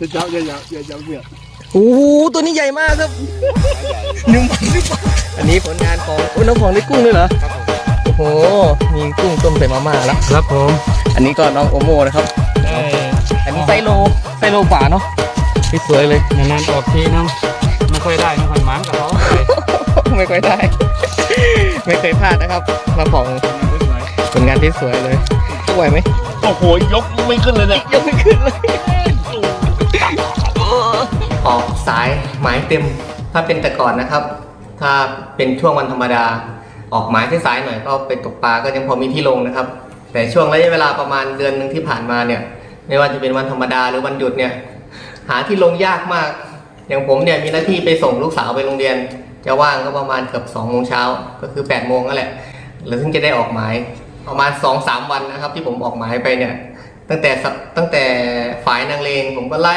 จะจับอย่าอย่าอย่าจับเนี่ยโอ้โหตัวนี้ใหญ่มากครับนุ่มอันนี้ผลงานของอุ้ยน้องของได้กุ้งด้วยเหรอโอ้โหมีกุ้งต้มใส่มาม่าแล้วครับผม อันนี้ก็น้องโอโมนะครับอันนี้ไซโลไซโลกว่าเนาะที่สวยเลยนานๆออกทีน้ำไม่ค่อยได้ไม่ค่อยหมันกับเขาเลยไม่ค่อยได้ ไม่เคยพลาดนะครับมาของผลงานที่สวยเลยสวยไหมโอ้โหยกไม่ขึ้นเลยเนี่ยยังไม่ขึ้นเลย ออกสายหมายเต็ม ถ้าเป็นแต่ก่อนนะครับ ถ้าเป็นช่วงวันธรรมดา ออกหมายที่สายหน่อยก็ไปตกปลาก็ยังพอมีที่ลงนะครับ แต่ช่วงระยะเวลาประมาณเดือนหนึ่งที่ผ่านมาเนี่ย ไม่ว่าจะเป็นวันธรรมดาหรือวันหยุดเนี่ย หาที่ลงยากมาก อย่างผมเนี่ยมีหน้าที่ไปส่งลูกสาวไปโรงเรียน จะว่างก็ประมาณเกือบสองโมงเช้าก็คือ8ปดโมงนั่นแหละแล้วถึงจะได้ออกหมายประมาณ2อสามวันนะครับ ที่ผมออกหมายไปเนี่ย ตั้งแต่ตั้งแต่ฝ่ายนางเลงผมก็ไล่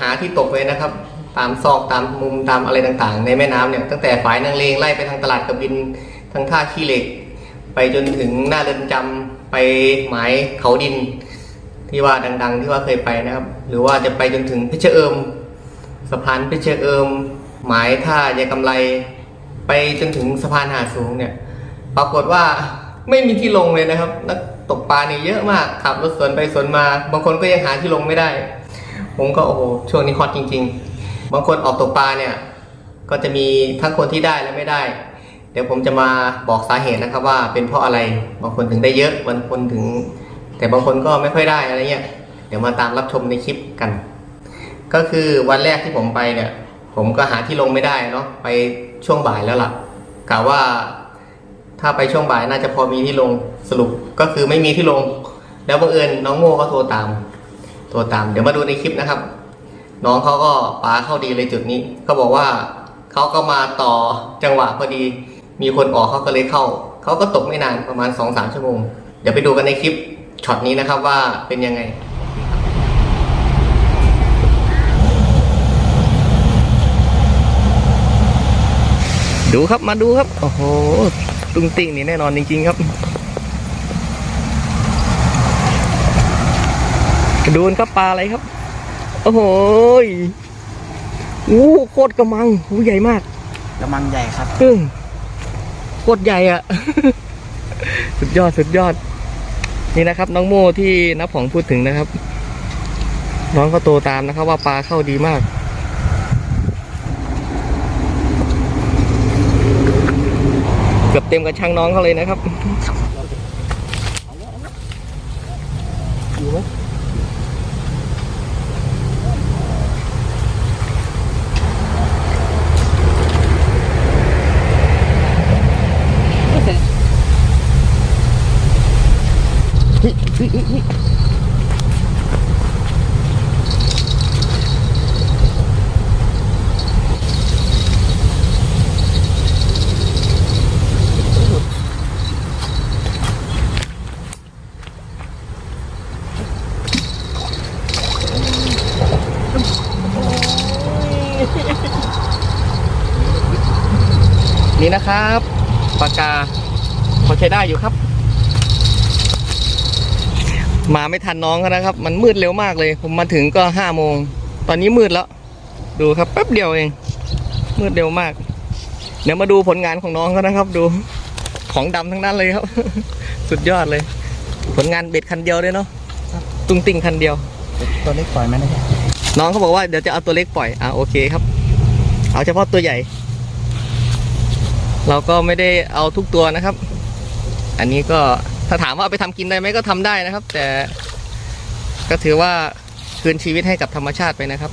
หาที่ตกเลยนะครับ ตามซอกตามมุมตามอะไรต่างๆ ในแม่น้ำเนี่ยตั้งแต่ฝ่ายนางเลงไล่ไปทางตลาดกระบินทางท่าขี้เหล็ก ไปจนถึงหน้าเรือนจำไปหมายเขาดิน ที่ว่าดัง ๆ ที่ว่าเคยไปนะครับ หรือว่าจะไปจนถึงเพชรเอิมสะพานเพชรเอิมหมายท่ายายกำไรไปจนถึงสะพานหาสูงเนี่ย ปรากฏว่าไม่มีที่ลงเลยนะครับนัก ตกปลาเนี่ยเยอะมากขับรถสวนไปสวนมา บางคนก็ยังหาที่ลงไม่ได้ ผมก็โอ้โหช่วงนี้ฮอตจริง ๆ บางคนออกตกปลาเนี่ยก็จะมีทั้งคนที่ได้และไม่ได้ เดี๋ยวผมจะมาบอกสาเหตุนะครับว่าเป็นเพราะอะไรบางคนถึงได้เยอะบางคนถึง แต่บางคนก็ไม่ค่อยได้อะไรเงี้ยเดี๋ยวมาตามรับชมในคลิปกัน ก็คือวันแรกที่ผมไปเนี่ย ผมก็หาที่ลงไม่ได้เนาะไปช่วงบ่ายแล้วล่ะกะว่า ถ้าไปช่วงบ่ายน่าจะพอมีที่ลงสรุปก็คือไม่มีที่ลง แล้วบังเอิญน้องโม่เขาโทรตามโทรตาม เดี๋ยวมาดูในคลิปนะครับ น้องเขาก็ปาเข้าดีเลยจุดนี้เขาบอกว่าเขาก็มาต่อจังหวะพอดี มีคนออกเขาก็เลยเข้าเขาก็ตกไม่นานประมาณ2อสาชั่วโมง เดี๋ยวไปดูกันในคลิปช็อตนี้นะครับว่าเป็นยังไงดูครับมาดูครับ โอ้โห ตุ้งติ้งนี่แน่นอนจริงๆครับดูนครับปลาอะไรครับ โอ้โหยอู้โคตรกระมังหูใหญ่มากกำลังใหญ่ครับอึ้งโคตรใหญ่อะสุดยอดสุดยอด นี่นะครับ น้องโมที่นับของพูดถึงนะครับ น้องก็โตตามนะครับ ว่าปลาเข้าดีมาก เกื อบเต็มกระชังน้องเขาเลยนะครับอยู่ไหมเฮ้ยเฮ้ยเฮ้ยเฮ้ย นี่นะครับปากกาพอใช้ได้อยู่ครับ มาไม่ทันน้องเขานะครับ มันมืดเร็วมากเลย ผมมาถึงก็ห้าโมง ตอนนี้มืดแล้ว ดูครับแป๊บเดียวเอง มืดเร็วมาก เดี๋ยวมาดูผลงานของน้องเขานะครับ ดูของดำทั้งนั้นเลยครับ สุดยอดเลย ผลงานเบ็ดคันเดียวเลยเนาะตุ้งติ่งคันเดียว ตัวเล็กปล่อยไหมนะน้องเขาบอกว่าเดี๋ยวจะเอาตัวเล็กปล่อยอะโอเคครับ เอาเฉพาะตัวใหญ่ เราก็ไม่ได้เอาทุกตัวนะครับ อันนี้ก็ถ้าถามว่าเอาไปทำกินได้ไหมก็ทำได้นะครับ แต่ก็ถือว่าคืนชีวิตให้กับธรรมชาติไปนะครับ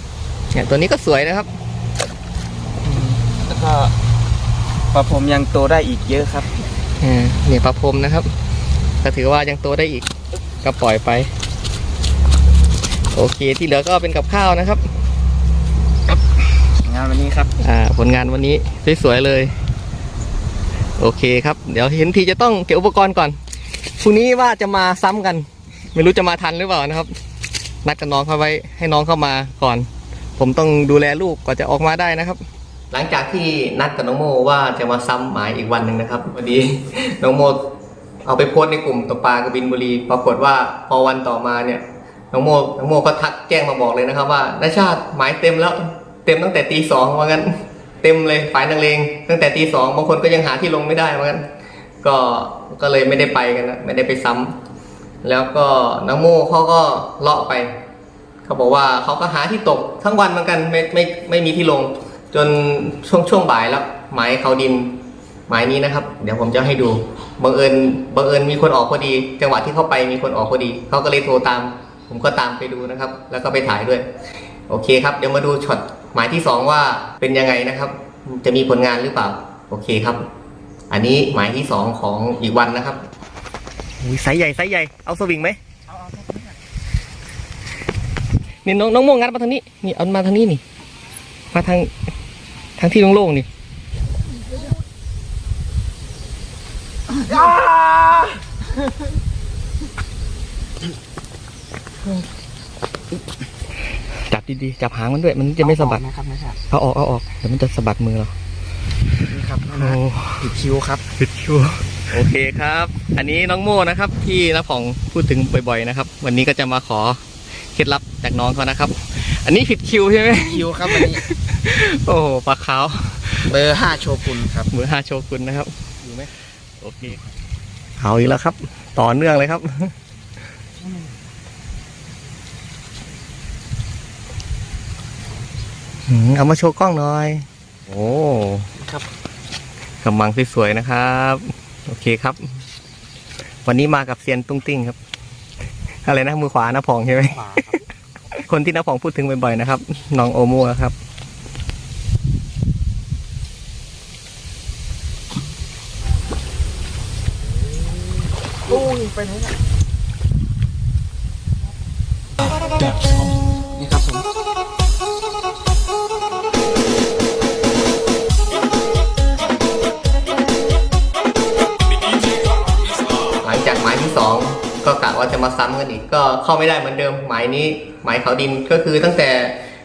เนี่ยตัวนี้ก็สวยนะครับแล้วก็ปลาผมยังโตได้อีกเยอะครับอ่าเนี่ยปลาพรมนะครับก็ถือว่ายังโตได้อีกก็ปล่อยไป โอเคที่เหลือก็เป็นกับข้าวนะครับ งานวันนี้ครับ อ่า ผลงานวันนี้สวยๆเลย โอเคครับ เดี๋ยวเห็นทีจะต้องเก็บอุปกรณ์ก่อนพรุ่งนี้ว่าจะมาซ้ำกัน ไม่รู้จะมาทันหรือเปล่านะครับนัดกับน้องเขาไว้ให้น้องเข้ามาก่อน ผมต้องดูแลลูกกว่าจะออกมาได้นะครับ หลังจากที่นัดกับน้องโมว่าจะมาซ้ำหมายอีกวันหนึ่งนะครับพอดีน้องโมเอาไปโพสในกลุ่มตกปลากระบินบุรี ปรากฏว่าพอวันต่อมาเนี่ยน้องโมน้องโมก็ทักแจ้งมาบอกเลยนะครับว่านาชาติหมายเต็มแล้ว เต็มตั้งแต่ตีสองว่างั้น เต็มเลยฝ่ายนังเลงตั้งแต่ตีสองบางคนก็ยังหาที่ลงไม่ได้ว่างั้นก็ก็เลยไม่ได้ไปกันนะไม่ได้ไปซ้ำแล้วก็น้องโมเขาก็เลาะไปเขาบอกว่าเขาก็หาที่ตกทั้งวันเหมือนกันไม่ไม่ไม่มีที่ลง จนช่วงช่วงบ่ายแล้วหมายเขาดินหมายนี้นะครับ เดี๋ยวผมจะให้ดูบังเอิญบังเอิญมีคนออกพอดี จังหวะที่เข้าไปมีคนออกพอดีเขาก็เลยโทรตาม ผมก็ตามไปดูนะครับ แล้วก็ไปถ่ายด้วย โอเคครับ เดี๋ยวมาดูช็อตหมายที่สองว่าเป็นยังไงนะครับ จะมีผลงานหรือเปล่า โอเคครับ อันนี้หมายที่สองของอีกวันนะครับอุ้ยไซส์ใหญ่ไซส์ใหญ่เอาสวิงไหมนี่น้องน้องโมงงัดมาทางนี้นี่เอามาทางนี้นี่ มาทางทางที่โล่งๆนี่ จับดีๆจับหางมันด้วย มันจะไม่สะบัดนะครับไม่ใช่เอาออกเอาออกเดี๋ยวมันจะสะบัดมือเรานี่ครับโอ้ติดคิวครับผิดชัวโอเคครับ อันนี้น้องโม่นะครับ ที่น้าผ่องพูดถึงบ่อย ๆ นะครับ วันนี้ก็จะมาขอเคล็ดลับจากน้องเขานะครับ อันนี้ผิดคิวใช่ไหมคิวครับวันนี้ โอ้โหปลาขาวเบอร์ห้าโชกุนครับมือห้าโชกุนนะครับอยู่ไหมโอเคเอาอีกแล้วครับ ต่อเนื่องเลยครับ อืม เอามาโชว์กล้องหน่อย โอ้ครับกำมังสวยๆนะครับ โอเคครับ วันนี้มากับเซียนตุ้งติ้งครับ อะไรนะมือขวานะพองใช่ไหมขวาครับคนที่น้าพองพูดถึงบ่อยๆนะครับน้องโอโมครับโอ้ยไปไหนเนี่ย 2 ก็กะว่าจะมาซ้ำกันอีกก็เข้าไม่ได้เหมือนเดิม หมายนี้ หมายเขาดินก็คือตั้งแต่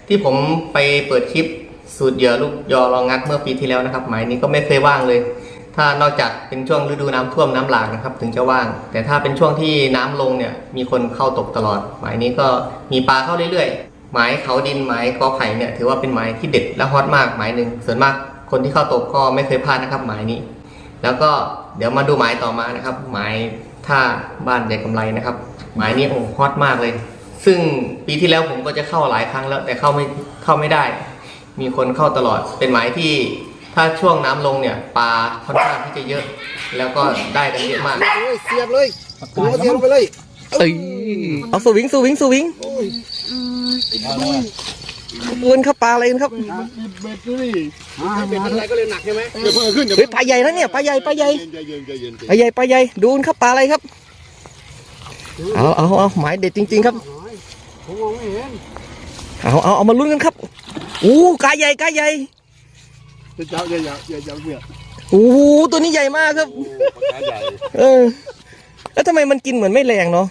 ที่ผมไปเปิดคลิปสูตรเหยื่อลูกยอรองงัดเมื่อปีที่แล้วนะครับ หมายนี้ก็ไม่เคยว่างเลย ถ้านอกจากเป็นช่วงฤดูน้ำท่วมน้ำหลากนะครับ ถึงจะว่าง แต่ถ้าเป็นช่วงที่น้ำลงเนี่ยมีคนเข้าตกตลอด หมายนี้ก็มีปลาเข้าเรื่อยๆ หมายเขาดินหมายกอไผ่เนี่ยถือว่าเป็นหมายที่เด็ดและฮอตมากหมายหนึ่งส่วนมากคนที่เข้าตกก็ไม่เคยพลาดนะครับ หมายนี้ แล้วก็เดี๋ยวมาดูหมายต่อมานะครับ หมาย ท่าบ้านใหญ่กำไรนะครับ หมายนี้โอ้ฮอตมากเลย ซึ่งปีที่แล้วผมก็จะเข้าหลายครั้งแล้วแต่เข้าไม่เข้าไม่ได้ มีคนเข้าตลอดเป็นหมายที่ถ้าช่วงน้ำลงเนี่ยปลาค่อนข้างที่จะเยอะ แล้วก็ได้กันเยอะมากเลยเสียบเลยหัวเสียบลงไปเลยเอ้ยเอาสวิงสวิงสวิง วนครับปลาอะไรกันครับเบ็ดนี่เป็นอะไรก็เลยหนักใช่ไหมเดี๋ยวเพิ่งขึ้นเดี๋ยวเฮ้ยปลาใหญ่แล้วเนี่ยปลาใหญ่ปลาใหญ่ใจเย็นใจเย็นใจปลาใหญ่ปลาใหญ่ดูนะครับปลาอะไรครับเอาเอาเอาหมายเด็ดจริง ๆ ครับผมมองไม่เห็นเอาเอาเอามาลุ้นกันครับอู้กาใหญ่กาใหญ่เย็นอย่าอย่าอย่าอย่าอย่าเบียดอู้ตัวนี้ใหญ่มากครับปากกาใหญ่เออแล้วทำไมมันกินเหมือนไม่แรงเนาะ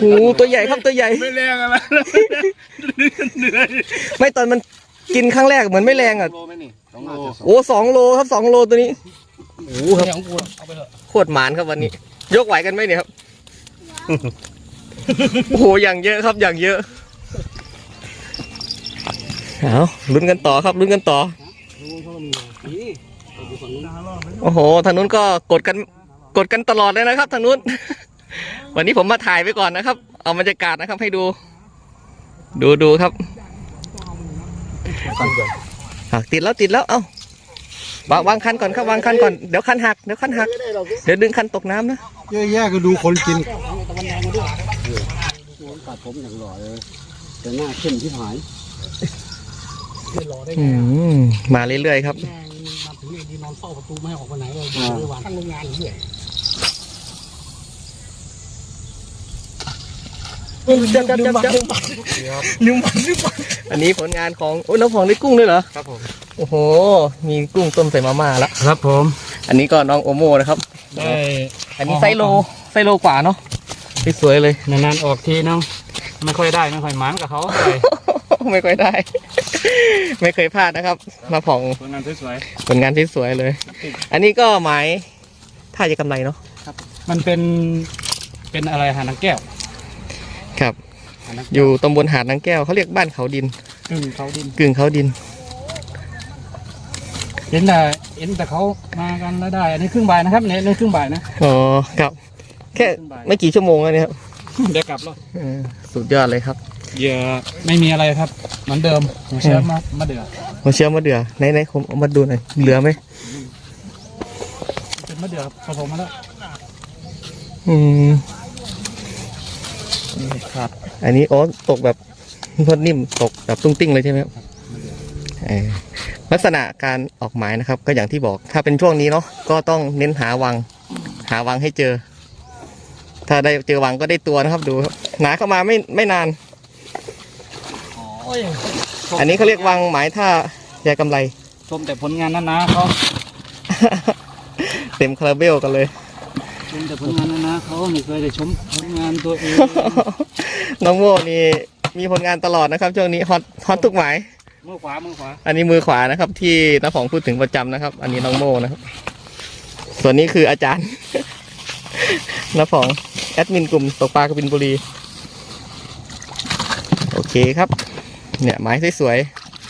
โอ้ตัวใหญ่ครับตัวใหญ่ ไม่แรงอะไรเหนื่อยไม่ตอนมันกินครั้งแรกเหมือนไม่แรงอะ โลไหมนี่สองโลโอ้สองโลครับสองโลตัวนี้โอ้ครับของกูเอาไปเถอะโคตรหมานครับวันนี้ ยกไหวกันไหมเนี่ยครับ โอ้โหอย่างเยอะครับอย่างเยอะ เอาลุ้นกันต่อครับลุ้นกันต่อนี่โอ้โหทางนู้นก็กดกันกดกันตลอดเลยนะครับทางนู้น วันนี้ผมมาถ่ายไว้ก่อนนะครับ เอาบรรยากาศนะครับให้ดู ดูดูครับอะติดแล้วติดแล้วเอ้าวางวางคันก่อนครับวางคันก่อนเดี๋ยวคันหักเดี๋ยวคันหักเดี๋ยวดึงคันตกน้ำนะแย่ๆก็ดูคนกินตัดผมอย่างหล่อเลยแต่หน้าเข้มที่หายอืมมาเรื่อยๆครับมาถึงนี่ดีนอนเฝ้าประตูไม่ให้ออกไปไหนเลยอยู่วันทั้งโรงงานเรื่อย จับจับจับจับลืมมันลืมมันอันนี้ผลงานของโอ้ยน้ำผองได้กุ้งด้วยเหรอครับผมโอ้โห มีกุ้งต้มใส่มาม่าแล้วครับผม อันนี้ก็น้องโอโมนะครับได้อันนี้ไซโลไซโลกว่าเนาะสวยๆเลยนานๆออกทีนึงไม่ค่อยได้ไม่ค่อยหมานกับเขาเลยไม่ค่อยได้ ไม่เคยพลาดนะครับ มาผ่องผลงานสวยผลงานที่สวยเลย อันนี้ก็หมายท่าจะกำไรเนาะๆมันเป็นเป็นอะไรหานังแก้ว ครับหาดนางอยู่ตำบลหาดนางแก้วเขาเรียกบ้านเขาดินกึ่งเขาดิน กึ่งเขาดิน เห็นแต่เห็นแต่เขามากันแล้วได้ อันนี้ครึ่งบ่ายนะครับเนี่ยนี่ครึ่งบ่ายนะ อ๋อ ครับ แค่ไม่กี่ชั่วโมงแล้วเนี่ยครับเดี๋ยวกลับแล้วเออสุดยอดเลยครับ เหยื่อไม่มีอะไรครับ เหมือนเดิมหัวเชื้อมามาเดือดมาเชื่อมาเดือไหนไหนผมเอามาดูหน่อย เหลือไหม เป็นมะเดือผสมมาแล้วอืมนี่ ครับ อันนี้อ๋อตกแบบนวดนิ่มตกแบบตุ้งติ้งเลยใช่ไหมครับเออลักษณะการออกหมายนะครับ ก็อย่างที่บอกถ้าเป็นช่วงนี้เนาะก็ต้องเน้นหาวัง หาวังให้เจอ ถ้าได้เจอวังก็ได้ตัวนะครับดูครับหนาเข้ามาไม่ไม่นานโอ้ยอันนี้เขาเรียกวังหมายท่าใยกำไร ชมแต่ผลงานนั้นนะเขาเต็มคาราเบลกันเลย ชมแต่ผลงานนั้นนะเขาไม่เคยได้ชมผลงานตัวเองน้องโมนี่มีผลงานตลอดนะครับช่วงนี้ฮอตฮอตทุกหมายมือขวามือขวาอันนี้มือขวานะครับ ที่น้าผองพูดถึงประจำนะครับ อันนี้น้องโมนะครับ ส่วนนี้คืออาจารย์น้าผองแอดมินกลุ่มตกปลากบินบุรีโอเคครับ เนี่ยหมายสวย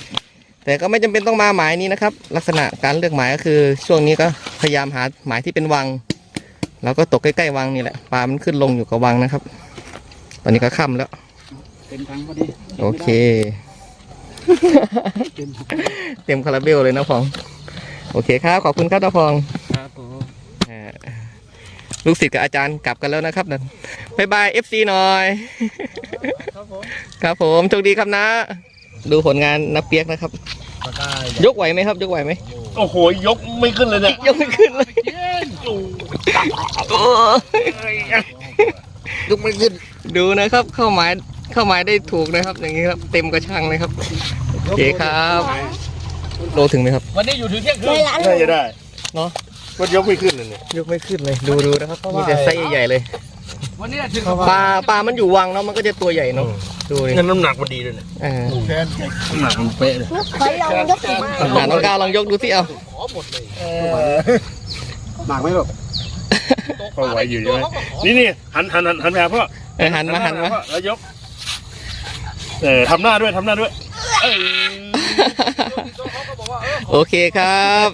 ๆแต่ก็ไม่จำเป็นต้องมาหมายนี้นะครับ ลักษณะการเลือกหมายก็คือ ช่วงนี้ก็พยายามหาหมายที่เป็นวัง แล้วก็ตกใกล้ๆวังนี่แหละปลามันขึ้นลงอยู่กับวังนะครับ ตอนนี้ก็ค่ำแล้ว เต็มทังพอดีโอเค เต็มเต็มคาราเบลเลยนะพอง โอเคครับ ขอบคุณครับนะพองครับผมอ่าลูกศิษย์กับอาจารย์กลับกันแล้วนะครับนั่นบายบายเอฟซีหน่อย ครับผมครับผมโชคดีครับนะ ดูผลงานนับเปียกนะครับยกไหวไหมครับ ยกไหวไหม โอ้โห ยกไม่ขึ้นเลยเนี่ย ยกไม่ขึ้นเลยโอ้ยยกไม่ขึ้น ดูนะครับเข้าหมายเข้าหมายได้ถูกนะครับ อย่างนี้ครับ เต็มกระชังเลยครับโอเคครับโลถึงไหมครับวันนี้อยู่ถึงเที่ยงคืนน่าจะได้เนาะก็ยกไม่ขึ้นเลยเนี่ยยกไม่ขึ้นเลย ดูดูนะครับมีแต่ไซส์ใหญ่ๆเลย วันนี้ถึงปลาปลามันอยู่วังเนาะมันก็จะตัวใหญ่เนาะดูดิเงินน้ำหนักมันดีเลยเนี่ยเออน้ำหนักมันเป๊ะเลยขอลองยกขึ้นมาอ่าน้องก้าวลองยกดูสิเอาหนักไหมลูกพอไหวอยู่ใช่ไหมนี่นี่หันหันหันหันไปหาพ่อเออหันมาหันมาพ่อแล้วยกเออทำหน้าด้วยทำหน้าด้วยโอเคครับ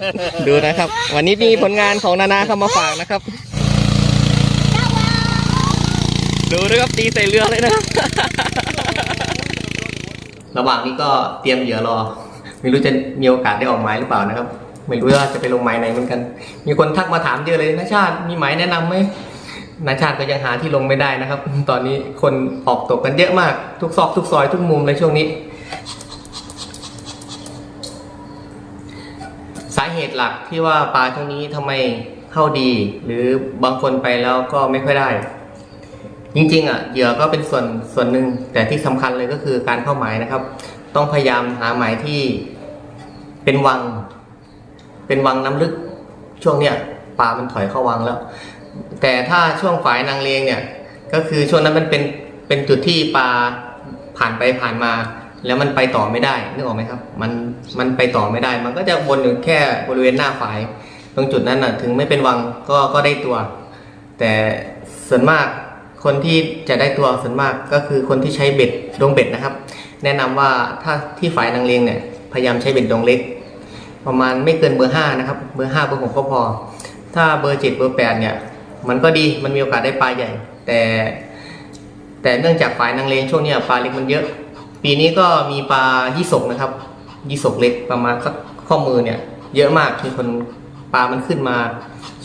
ดูนะครับ วันนี้มีผลงานของนานาเข้ามาฝากนะครับ ดูนะครับตีใส่เรือเลยนะ ระหว่างนี้ก็เตรียมเหยื่อรอ ไม่รู้จะมีโอกาสได้ออกหมายหรือเปล่านะครับ ไม่รู้ว่าจะไปลงหมายไหนเหมือนกัน มีคนทักมาถามเยอะเลยนาชาติมีหมายแนะนำไหมนาชาติก็ยังหาที่ลงไม่ได้นะครับ ตอนนี้คนออกตกกันเยอะมาก ทุกซอกทุกซอยทุกมุมเลยช่วงนี้ สาเหตุหลักที่ว่าปลาช่วงนี้ทำไมเข้าดี หรือบางคนไปแล้วก็ไม่ค่อยได้ จริงๆอะเหยื่อก็เป็นส่วนส่วนหนึ่งแต่ที่สำคัญเลยก็คือการเข้าหมายนะครับ ต้องพยายามหาหมายที่เป็นวัง เป็นวังน้ำลึก ช่วงเนี้ยปลามันถอยเข้าวังแล้ว แต่ถ้าช่วงฝายนางเลงเนี่ย ก็คือช่วงนั้นมันเป็นเป็นจุดที่ปลาผ่านไปผ่านมา แล้วมันไปต่อไม่ได้นึกออกไหมครับ มันมันไปต่อไม่ได้ มันก็จะวนอยู่แค่บริเวณหน้าฝาย ตรงจุดนั้นน่ะ ถึงไม่เป็นวังก็ก็ได้ตัว แต่ส่วนมาก คนที่จะได้ตัวส่วนมากก็คือคนที่ใช้เบ็ดดงเบ็ดนะครับ แนะนำว่าถ้าที่ฝายนางเลงเนี่ยพยายามใช้เบ็ดดงเล็ก ประมาณไม่เกินเบอร์ห้านะครับเบอร์ห้าเบอร์หกก็พอ ถ้าเบอร์เจ็ดเบอร์แปดเนี่ยมันก็ดีมันมีโอกาสได้ปลาใหญ่ แต่แต่เนื่องจากฝายนางเลงช่วงนี้ปลาเล็กมันเยอะ ปีนี้ก็มีปลายี่สกนะครับยี่สกเล็กประมาณข้อมือเนี่ยเยอะมากมีคนปลามันขึ้นมา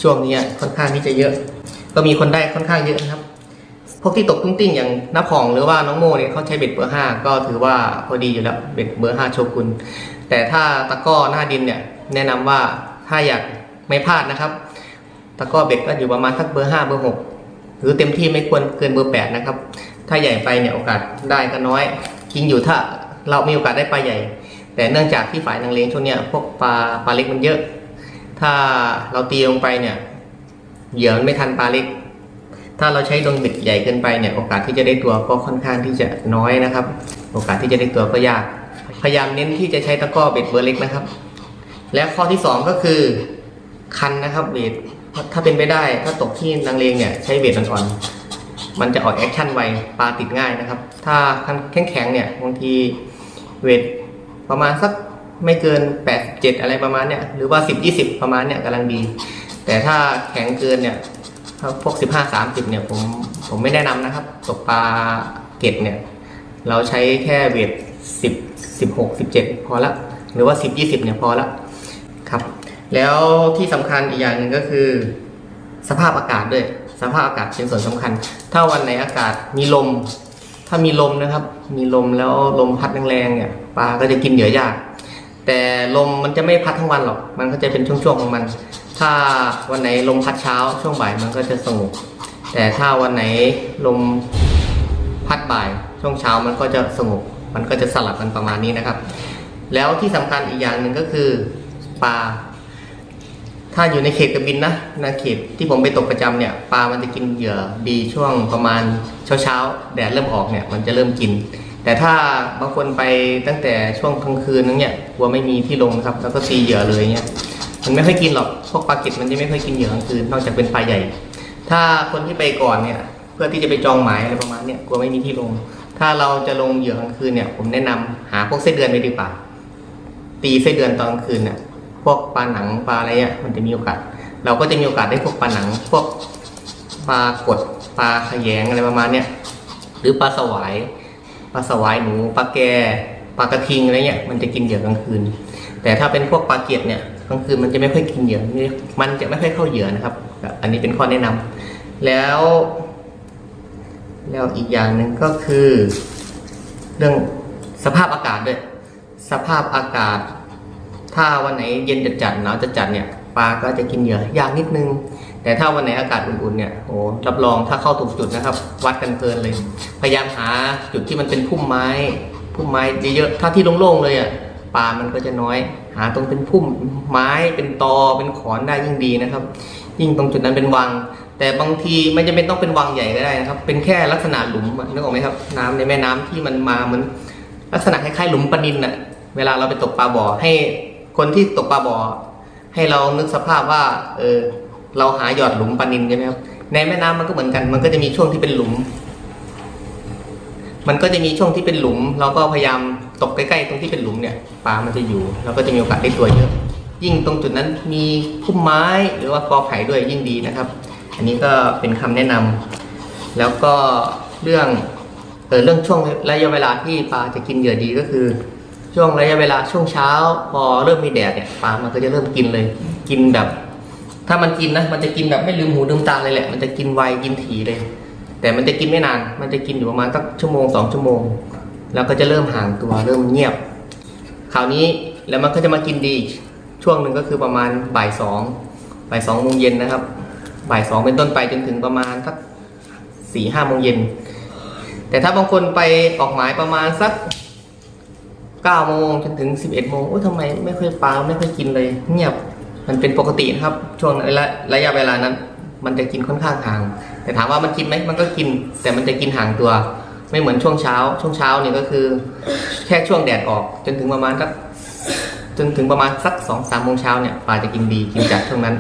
ช่วงนี้ค่อนข้างที่จะเยอะ ก็มีคนได้ค่อนข้างเยอะนะครับ พวกที่ตกตุ้งติ้งอย่างน้าผ่องหรือว่าน้องโมเนี่ยเขาใช้เบ็ดเบอร์ห้าก็ถือว่าพอดีอยู่แล้วเบ็ดเบอร์ห้าโชกุนแต่ถ้าตะก้อหน้าดินเนี่ยแนะนำว่าถ้าอยากไม่พลาดนะครับ ตะก้อเบ็ดก็อยู่ประมาณสักเบอร์ห้าเบอร์หกหรือเต็มที่ไม่ควรเกินเบอร์แปดนะครับ ถ้าใหญ่ไปเนี่ยโอกาสได้ก็น้อยจริงอยู่ถ้าเรามีโอกาสได้ปลาใหญ่ แต่เนื่องจากที่ฝ่ายนางเลงช่วงเนี้ยพวกปลาปลาเล็กมันเยอะ ถ้าเราตีลงไปเนี่ยเหยื่อมันไม่ทันปลาเล็ก ถ้าเราใช้ดวงเบ็ดใหญ่เกินไปเนี่ยโอกาสที่จะได้ตัวก็ค่อนข้างที่จะน้อยนะครับ โอกาสที่จะได้ตัวก็ยาก พยายามเน้นที่จะใช้ตะก้อเบ็ดเบอร์เล็กนะครับ และข้อที่สองก็คือคันนะครับเบ็ดถ้าเป็นไปได้ถ้าตกที่นางเลงเนี่ยใช้เบ็ดอ่อนๆมันจะออกแอคชั่นไวปลาติดง่ายนะครับ ถ้าแข็งแข็งๆเนี่ยบางทีเวทประมาณสักไม่เกิน 8 7 อะไรประมาณเนี่ยหรือว่า 10 20 ประมาณเนี่ยกำลังดี แต่ถ้าแข็งเกินเนี่ย ถ้าพวก 15 30เนี่ยผมผมไม่แนะนำนะครับตกปลาเก็ดเนี่ย เราใช้แค่เวท10 16 17 พอละ หรือว่า 10 20เนี่ยพอละครับ แล้วที่สำคัญอีกอย่างหนึ่งก็คือ สภาพอากาศด้วย สภาพอากาศเป็นส่วนสำคัญ ถ้าวันไหนอากาศมีลม ถ้ามีลมนะครับ มีลมแล้วลมพัดแรงๆเนี่ยปลาก็จะกินเหยื่อยาก แต่ลมมันจะไม่พัดทั้งวันหรอก มันก็จะเป็นช่วงๆของมัน ถ้าวันไหนลมพัดเช้าช่วงบ่ายมันก็จะสงบ แต่ถ้าวันไหนลมพัดบ่ายช่วงเช้ามันก็จะสงบ มันก็จะสลับกันประมาณนี้นะครับ แล้วที่สำคัญอีกอย่างหนึ่งก็คือปลา ถ้าอยู่ในเขตกระบินนะในเขตที่ผมไปตกประจำเนี่ยปลามันจะกินเหยื่อบีช่วงประมาณเช้าเช้าๆแดดเริ่มออกเนี่ยมันจะเริ่มกิน แต่ถ้าบางคนไปตั้งแต่ช่วงกลางคืนนั่นเนี่ยกลัวไม่มีที่ลงครับ แล้วก็ตีเหยื่อเลยเนี่ยมันไม่ค่อยกินหรอกพวกปลาเก็ดมันจะไม่ค่อยกินเหยื่อกลางคืนนอกจากเป็นปลาใหญ่ ถ้าคนที่ไปก่อนเนี่ย เพื่อที่จะไปจองหมายอะไรประมาณเนี่ยกลัวไม่มีที่ลง ถ้าเราจะลงเหยื่อกลางคืนเนี่ย ผมแนะนำหาพวกไส้เดือนไปดีกว่าตีไส้เดือนตอนกลางคืนเนี่ยพวกปลาหนังปลาอะไรอะมันจะมีโอกาส เราก็จะมีโอกาสได้พวกปลาหนัง พวกปลากดปลาขยงอะไรประมาณเนี้ยหรือปลาสวาย ปลาสวายหนูปลาแกปลากระทิงอะไรเงี้ยมันจะกินเหยื่อกลางคืน แต่ถ้าเป็นพวกปลาเกียดเนี่ยกลางคืนมันจะไม่ค่อยกินเหยื่อมันจะไม่ค่อยเข้าเหยื่อนะครับ อันนี้เป็นข้อแนะนำแล้ว แล้วอีกอย่างหนึ่งก็คือ เรื่องสภาพอากาศด้วย สภาพอากาศ ถ้าวันไหนเย็นจัดจัดหนาวจัดจัดเนี่ยปลาก็จะกินเหยื่อยากนิดนึง แต่ถ้าวันไหนอากาศอุ่นๆเนี่ยโอ้รับรองถ้าเข้าถูกจุดนะครับ วัดกันเพลินเลย พยายามหาจุดที่มันเป็นพุ่มไม้พุ่มไม้เยอะๆถ้าที่โล่งๆเลยอะปลามันก็จะน้อย หาตรงเป็นพุ่มไม้เป็นตอเป็นขอนได้ยิ่งดีนะครับ ยิ่งตรงจุดนั้นเป็นวัง แต่บางทีไม่จำเป็นต้องเป็นวังใหญ่ก็ได้นะครับ เป็นแค่ลักษณะหลุมนึกออกไหมครับ น้ำในแม่น้ำที่มันมาเหมือนลักษณะคล้ายๆหลุมปนินน่ะเวลาเราไปตกปลาบ่อให้คนที่ตกปลาบ่อให้เรานึกสภาพว่าเออ เราหาหยอดหลุมปลานินใช่ไหมครับในแม่น้ำมันก็เหมือนกัน มันก็จะมีช่วงที่เป็นหลุม มันก็จะมีช่วงที่เป็นหลุม เราก็พยายามตกใกล้ๆตรงที่เป็นหลุมเนี่ยปลามันจะอยู่เราก็จะมีโอกาสได้ตัวเยอะ ยิ่งตรงจุดนั้นมีพุ่มไม้หรือว่ากอไผ่ด้วยยิ่งดีนะครับ อันนี้ก็เป็นคำแนะนำแล้วก็เรื่องเออเรื่องช่วงระยะเวลาที่ปลาจะกินเหยื่อดีก็คือช่วงระยะเวลาช่วงเช้า พอเริ่มมีแดดเนี่ยปลามันก็จะเริ่มกินเลย กินแบบ ถ้ามันกินนะมันจะกินแบบไม่ลืมหูลืมตาเลยแหละ มันจะกินไวกินถี่เลย แต่มันจะกินไม่นาน มันจะกินอยู่ประมาณสักชั่วโมงสองชั่วโมง แล้วก็จะเริ่มห่างตัวเริ่มเงียบ คราวนี้แล้วมันก็จะมากินดีช่วงหนึ่งก็คือประมาณบ่ายสองบ่ายสองโมงเย็นนะครับ บ่ายสองเป็นต้นไปจนถึงประมาณสักสี่ห้าโมงเย็น แต่ถ้าบางคนไปออกหมายประมาณสักเก้าโมงจนถึงสิบเอ็ดโมงโอ้ทำไมไม่ค่อยปลาไม่ค่อยกินเลย เงียบ มันเป็นปกตินะครับ ช่วงระระยะเวลานั้น มันจะกินค่อนข้างห่าง แต่ถามว่ามันกินไหมมันก็กิน แต่มันจะกินห่างตัว ไม่เหมือนช่วงเช้า ช่วงเช้าเนี่ยก็คือ แค่ช่วงแดดออก จนถึงประมาณสักจนถึงประมาณสักสองสามโมงเช้าเนี่ยปลาจะกินดีกินจัดช่วงนั้น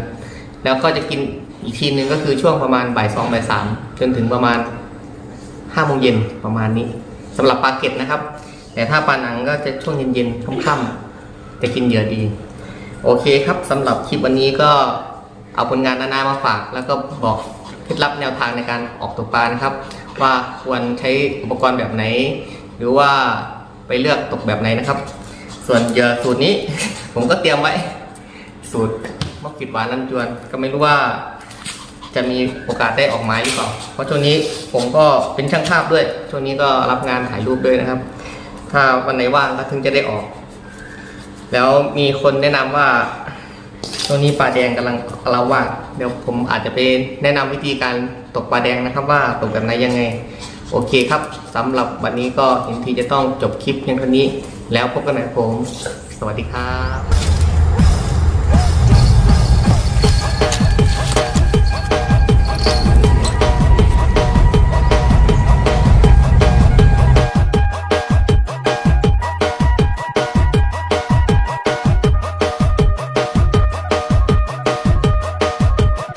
แล้วก็จะกินอีกทีหนึ่งก็คือช่วงประมาณบ่ายสองบ่ายสามจนถึงประมาณห้าโมงเย็นประมาณนี้สำหรับปลาเก็ดนะครับ แต่ถ้าปลาหนังก็จะช่วงเย็นๆค่ำๆจะกินเยื่อดี โอเคครับสำหรับคลิปวันนี้ก็เอาผลงานนานามาฝาก แล้วก็บอกเคล็ดลับแนวทางในการออกตกปลานะครับ ว่าควรใช้อุปกรณ์แบบไหน หรือว่าไปเลือกตกแบบไหนนะครับ ส่วนเหยื่อสูตรนี้ ผมก็เตรียมไว้ สูตรมะกิดหวานนันจวน ก็ไม่รู้ว่า จะมีโอกาสได้ออกไม้หรือเปล่าเพราะช่วงนี้ผมก็เป็นช่างภาพด้วยช่วงนี้ก็รับงานถ่ายรูปด้วยนะครับ ถ้าวันไหนว่างก็ถึงจะได้ออก แล้วมีคนแนะนำว่าช่วงนี้ปลาแดงกำลังกำลังว่าเดี๋ยวผมอาจจะไปแนะนำวิธีการตกปลาแดงนะครับว่าตกแบบไหนยังไง โอเคครับสำหรับวันนี้ก็เห็นทีจะต้องจบคลิปเพียงเท่านี้ แล้วพบกันใหม่ผม สวัสดีครับ